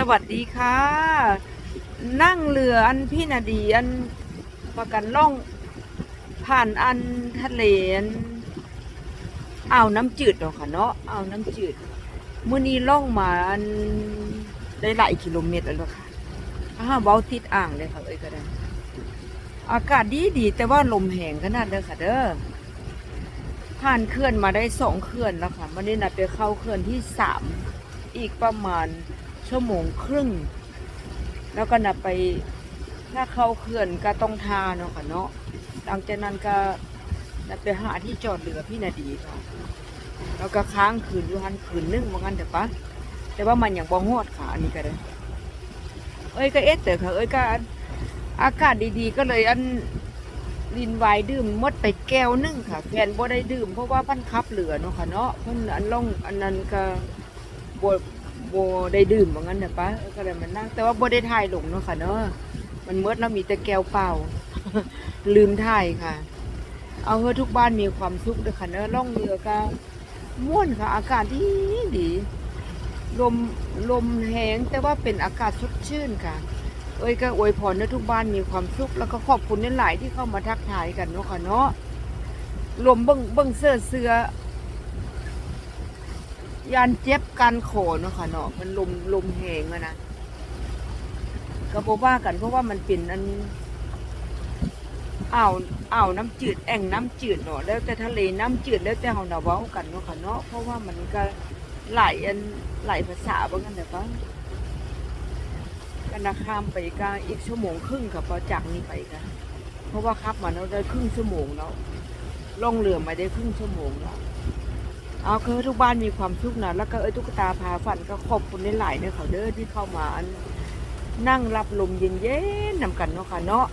สวัสดีค่ะ นั่งเรืออันพี่นาดีอันประกันล่องผ่านอันทะเลนอ่าวน้ำจืดเนาะค่ะเนาะอ่าวน้ำจืดมื่อนี้ล่องมาอันได้หลายกิโลเมตรแล้วค่ะอ้าเว้าติดอ่างเลยค่ะเอ้ยก็ได้ อากาศดีดีแต่ว่าลมแหงขนาดเด้อค่ะเด้อผ่านเขื่อนมาได้สองเขื่อนแล้วค่ะวันนี้นัดไปเข้าเขื่อนที่สามอีกประมาณ ชั่วโมงครึ่ง แล้วก็นัดไปถ้าเข้าเขื่อนก็ต้องทาเนาะค่ะเนาะหลังจากนั้นก็นัดไปหาที่จอดเรือพี่นาดีค่ะแล้วก็ค้างคืนอยู่หันคืนนึงว่างั้นเถอะปะแต่ว่ามันอย่างบ่ฮอดค่ะอันนี้ก็ได้เอ้ยก็เอ๊ะแต่ค่ะเอ้ยก็อากาศดีๆ ก็เลยอันลินไวน์ดื่มมดไปแก้วนึงค่ะแฟนบ่ได้ดื่มเพราะว่าพันขับเรือเนาะค่ะเนาะเพิ่นอันล่องอันนั้นก็บ บได้ดื่มว่างั้นเถอะปะเอ้ยก็เลยมานั่งแต่ว่าบ่ได้ถ่ายลงเนาะค่ะเนาะมันหมดแล้วมีแต่แก้วเปล่า ลืมถ่ายค่ะ เอาเฮอทุกบ้านมีความสุขเด้อค่ะเนาะล่องเรือก็ม่วนค่ะ อากาศดีดีลมลมแห้งแต่ว่าเป็นอากาศสดชื่นค่ะ เอ้ยก็อวยพรให้ทุกบ้านมีความสุขแล้วก็ขอบคุณหลายที่เข้ามาทักทายกันเนาะค่ะเนาะลมเบิ้งเบิ้งเสื้อเสื้อ ยานเจ็บกันโขนเนาะค่ะเนาะมันลมลมแหงอะนะก็บอกว่ากันเพราะว่ามันเป็นอันอ่าวอ่าวน้ำจืดแอ่งน้ำจืดเนาะแล้วแต่ทะเลน้ำจืดแล้วแต่เฮาเนาะเว้ากันเนาะค่ะเนาะเพราะว่ามันก็หลายอันหลายภาษาบ้างกันแต่ว่ากันนะข้ามไปก็อีกชั่วโมงครึ่งค่ะพอจากนี้ไปค่ะเพราะว่าขับมาเราได้ครึ่งชั่วโมงแล้วล่องเรือมาได้ครึ่งชั่วโมงแล้ว เอาคือทุกบ้านมีความสุขนะแล้วก็เอ้ยตุ๊กตาพาฝันก็ขอบคุณหลายๆเนี่ยเขาเด้อที่เข้ามานั่งรับลมเย็นๆนำกันเนาะค่ะเนาะ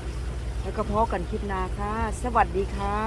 แล้วก็พอกันคลิปหนาค่ะ สวัสดีค่ะ